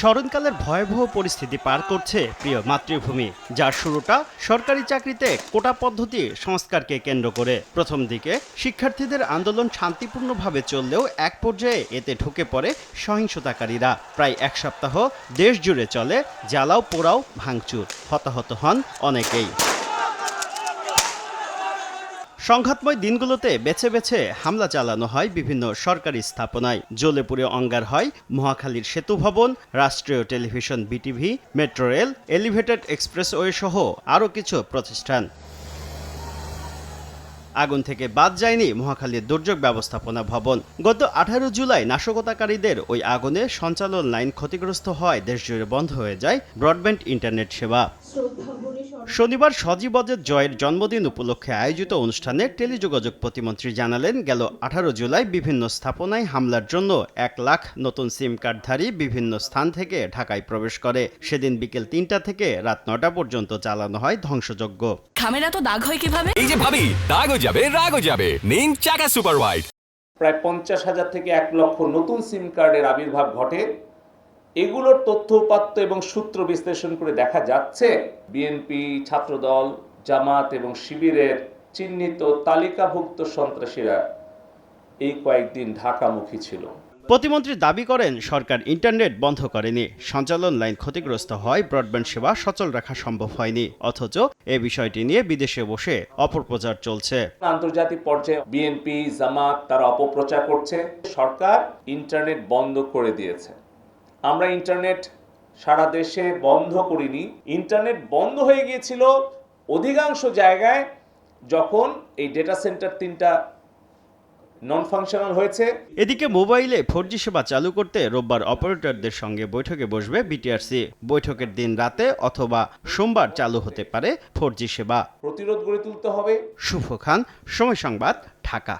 স্মরণকালের ভয়াবহ পরিস্থিতি পার করছে প্রিয় মাতৃভূমি। যার শুরুটা সরকারি চাকরিতে কোটা পদ্ধতি সংস্কারকে কেন্দ্র করে। প্রথম দিকে শিক্ষার্থীদের আন্দোলন শান্তিপূর্ণভাবে চললেও এক পর্যায়ে এতে ঢুকে পড়ে সহিংসতাকারীরা। প্রায় এক সপ্তাহ দেশ জুড়ে চলে জ্বালাও পোড়াও ভাঙচুর। হতাহত হন অনেকেই। সংঘাতময় দিনগুলোতে বেছে বেছে হামলা চালানো হয় বিভিন্ন সরকারি স্থাপনায়। জ্বলেপুরে অঙ্গার হয়, মহাখালীর সেতু ভবন, রাষ্ট্রীয় television BTV, metro rail, elevated expressway সহ আরও কিছু প্রতিষ্ঠান। আগুন থেকে বাদ যায়নি মহাখালীর দুর্যোগ ব্যবস্থাপনা ভবন। গত আঠারো জুলাই নাশকতাকারীদের ওই আগুনে সঞ্চালন লাইন ক্ষতিগ্রস্ত হয় দেশজুড়ে বন্ধ হয়ে যায় ব্রডব্যান্ড ইন্টারনেট সেবা। শনিবার সজীবদের জয়ের জন্মদিন উপলক্ষে আয়োজিত অনুষ্ঠানে টেলিযোগাযোগ প্রতিমন্ত্রী জানালেন গেল আঠারো জুলাই বিভিন্ন স্থাপনায় হামলার জন্য এক লাখ নতুন সিম কার্ডধারী বিভিন্ন স্থান থেকে ঢাকায় প্রবেশ করে। সেদিন বিকেল তিনটা থেকে রাত নটা পর্যন্ত চালানো হয় ধ্বংসযজ্ঞ। খামেরা তো দাগ হয় কীভাবে? এই যে ভাবি দাগও যাবে রাগও যাবে। নিন চাকা সুপার হোয়াইট প্রায় পঞ্চাশ হাজার থেকে এক লক্ষ নতুন সিম কার্ডের আবির্ভাব ঘটে। এগুলোর তথ্য উপাত্ত এবং সূত্র বিশ্লেষণ করে দেখা যাচ্ছে বিএনপি ছাত্রদল জামাত এবং শিবিরের চিহ্নিত তালিকাভুক্ত সন্ত্রাসীরা এই কয়েকদিন ঢাকামুখী ছিল। প্রতিমন্ত্রী দাবি করেন সরকার ইন্টারনেট বন্ধ করেনি। সঞ্চালন লাইন ক্ষতিগ্রস্ত হয় ব্রডব্যান্ড সেবা সচল রাখা সম্ভব হয়নি। অথচ এ বিষয়টি নিয়ে বিদেশে বসে অপপ্রচার চলছে। আন্তর্জাতিক পর্যায়ে বিএনপি জামাত তারা অপপ্রচার করছে। সরকার ইন্টারনেট বন্ধ করে দিয়েছে। আমরা ইন্টারনেট সারা দেশে বন্ধ করিনি। ইন্টারনেট বন্ধ হয়ে গিয়েছিল অধিকাংশ জায়গায় যখন এই ডেটা সেন্টার তিনটা নন ফাংশনাল হয়েছে। এদিকে মোবাইলে ফোর জি সেবা চালু করতে রোববার অপারেটরদের সঙ্গে বৈঠকে বসবে বিটিআরসি বৈঠকের দিন রাতে অথবা সোমবার চালু হতে পারে ফোর জি সেবা। প্রতিরোধ গড়ে তুলতে হবে। শুভ খান সময় সংবাদ ঢাকা।